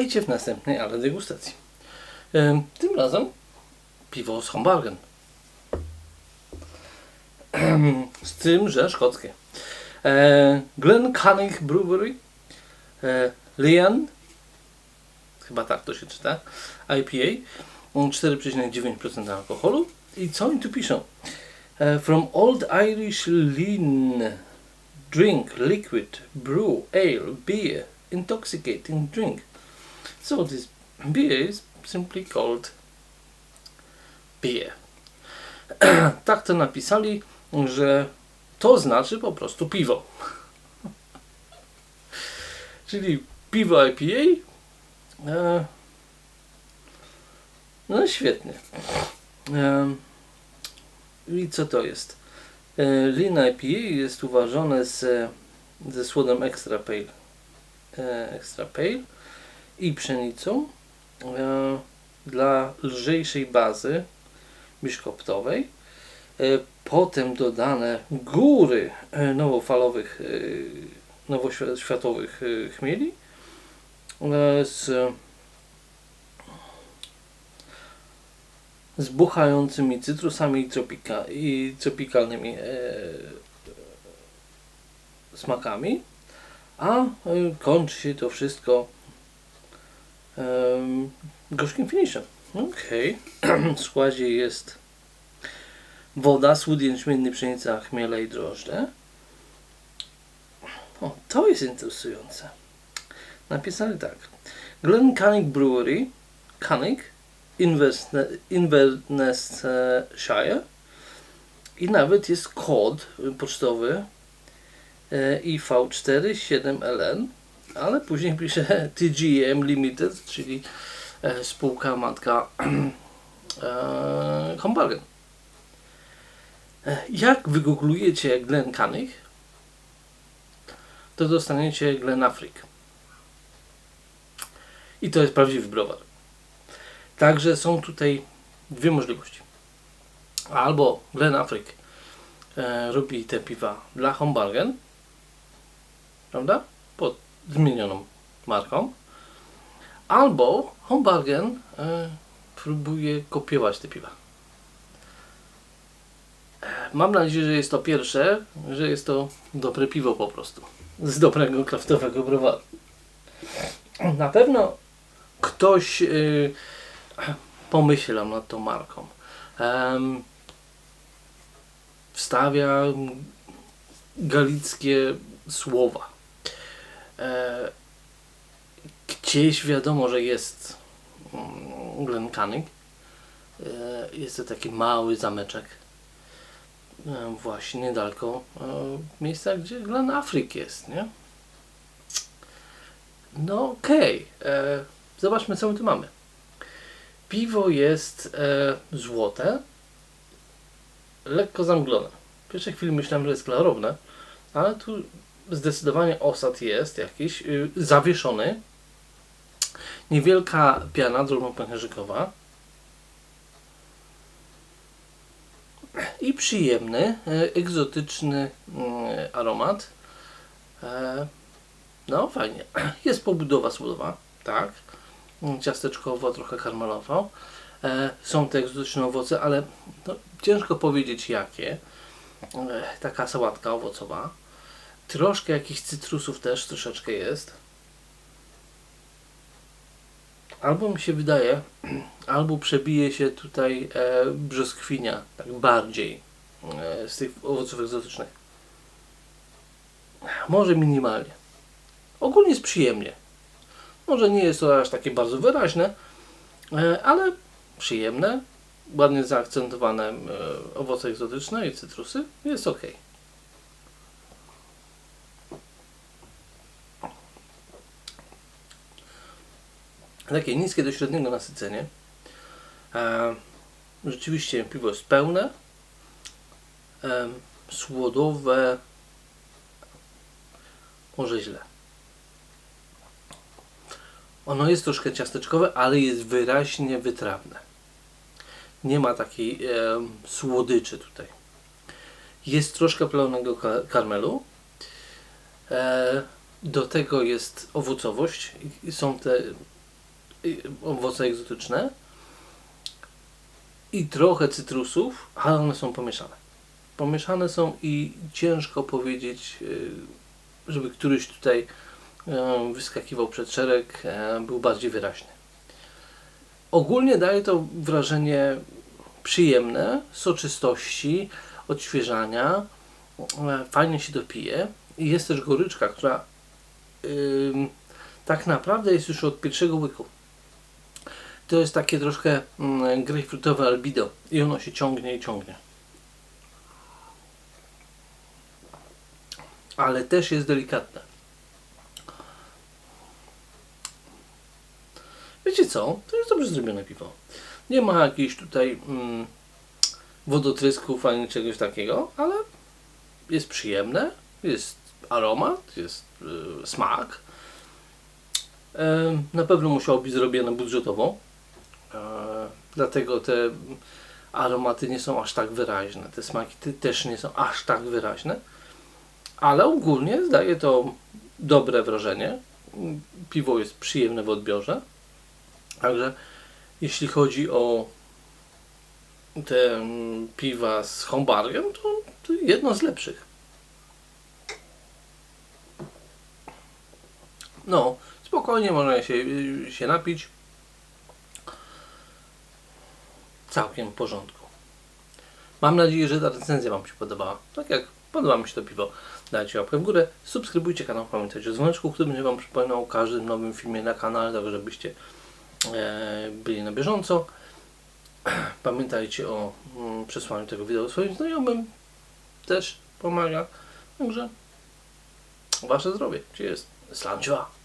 Witajcie w następnej ale degustacji. Tym razem piwo z Hombargen. Z tym, że szkockie. E, Glencannig Brewery, e, Lian, chyba tak to się czyta, IPA, 4,9% alkoholu. I co oni tu piszą? E, from Old Irish Lean drink, liquid, brew, ale, beer, intoxicating drink. So this beer is simply called beer. tak to napisali, że to znaczy po prostu piwo. Czyli piwo IPA. E, no świetnie. E, I co to jest? E, Lean IPA jest uważane z, ze słodem Extra Pale. E, Extra Pale i pszenicą e, dla lżejszej bazy biszkoptowej. E, potem dodane góry e, nowofalowych, nowoświatowych chmieli z z buchającymi cytrusami i, tropika, i tropikalnymi smakami, a kończy się to wszystko em, gorzkim finishem. Okej. w składzie jest woda, słód jęczmienny, pszenica, chmiele i drożdże. O, to jest interesujące. Napisali tak. Glencannig Brewery, Canning, Inverness- Inverness-shire i nawet jest kod pocztowy e, IV47LN, ale później pisze TGM Limited, czyli e, spółka matka e, Hombargen. E, Jak wygooglujecie Glen Canning, to dostaniecie Glen Afrik. I to jest prawdziwy browar. Także są tutaj dwie możliwości. Albo Glen Afrik robi te piwa dla Hombargen, prawda? Zmienioną marką. Albo Hombargen e, próbuje kopiować te piwa. E, Mam nadzieję, że jest to pierwsze, że jest to dobre piwo po prostu. Z dobrego kraftowego browaru. Na pewno ktoś y, pomyślał nad tą marką. Em, wstawia galickie słowa. E, gdzieś wiadomo, że jest mm, Glencanning. E, jest to taki mały zameczek. E, właśnie niedaleko miejsca, gdzie Glen Afrik jest, nie? No okej. E, Zobaczmy, co my tu mamy. Piwo jest złote, lekko zamglone. W pierwszej chwili myślałem, że jest klarowne, ale tu zdecydowanie osad jest jakiś, y, zawieszony. Niewielka piana drobnopęcherzykowa. I przyjemny, e, egzotyczny mm, aromat. E, no fajnie. Jest pobudowa słodowa, tak. Ciasteczkowo, trochę karmelowo. E, są te egzotyczne owoce, ale no, ciężko powiedzieć jakie. E, taka sałatka owocowa. Troszkę jakichś cytrusów też troszeczkę jest. Albo mi się wydaje, albo przebije się tutaj e, brzoskwinia, tak bardziej e, z tych owoców egzotycznych. Może minimalnie. Ogólnie jest przyjemnie. Może nie jest to aż takie bardzo wyraźne, e, ale przyjemne, ładnie zaakcentowane e, owoce egzotyczne i cytrusy. Jest ok. Takie niskie do średniego nasycenie. E, Rzeczywiście piwo jest pełne, e, słodowe, może źle. Ono jest troszkę ciasteczkowe, ale jest wyraźnie wytrawne. Nie ma takiej e, słodyczy tutaj. Jest troszkę pełnego ka- karmelu. E, do tego jest owocowość są te owoce egzotyczne i trochę cytrusów, ale one są pomieszane. Pomieszane są i ciężko powiedzieć, y, żeby któryś tutaj y, wyskakiwał przed szereg, y, był bardziej wyraźny. Ogólnie daje to wrażenie przyjemne, soczystości, odświeżania, fajnie się dopije i jest też goryczka, która tak naprawdę jest już od pierwszego łyku. To jest takie troszkę mm, grejpfrutowe albido i ono się ciągnie i ciągnie. Ale też jest delikatne. Wiecie co? To jest dobrze zrobione piwo. Nie ma jakichś tutaj mm, wodotrysków ani czegoś takiego, ale jest przyjemne, jest aromat, jest y, smak. E, na pewno musiało być zrobione budżetowo, dlatego te aromaty nie są aż tak wyraźne, te smaki te też nie są aż tak wyraźne, ale ogólnie zdaje to dobre wrażenie. Piwo jest przyjemne w odbiorze, także jeśli chodzi o te mm, piwa z Hombargiem, to jedno z lepszych. No, spokojnie można się, się napić. Całkiem w porządku. Mam nadzieję, że ta recenzja Wam się podobała. Tak jak podoba mi się to piwo, dajcie łapkę w górę, subskrybujcie kanał, pamiętajcie o dzwoneczku, który będzie Wam przypominał o każdym nowym filmie na kanale, tak żebyście e, byli na bieżąco. Pamiętajcie o mm, przesłaniu tego wideo swoim znajomym. Też pomaga. Także Wasze zdrowie. Jest? Slancio.